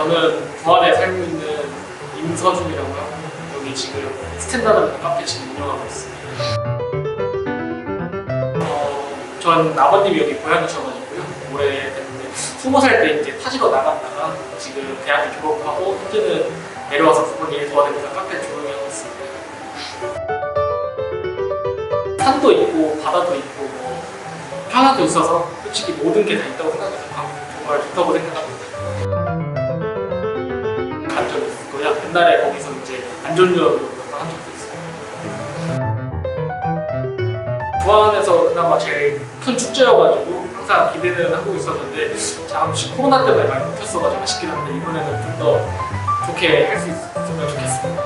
저는 부안에 살고 있는 임서준이라고요. 여기 지금 스탠다드 카페 지금 운영하고 있습니다. 어, 전 아버님이 여기 고향이셔가지고요. 올해 됐는데 스무 살 때 이제 타지로 나갔다가 지금 대학교 졸업하고 현재는 내려와서 부모님 일 도와드리면서 카페 조용히 하고 있습니다. 산도 있고 바다도 있고 뭐 편화도 있어서 솔직히 모든 게 다 있다고 생각해서 광주 정말 좋다고 생각합니다. 옛날에 거기서 이제 안전요원으로 한 적도 있어요. 부안에서 그나마 제일 큰 축제여가지고 항상 기대는 하고 있었는데 잠시 코로나 때문에 많이 못했어가지고 아쉽긴 한데 이번에는 좀 더 좋게 할 수 있으면 좋겠습니다.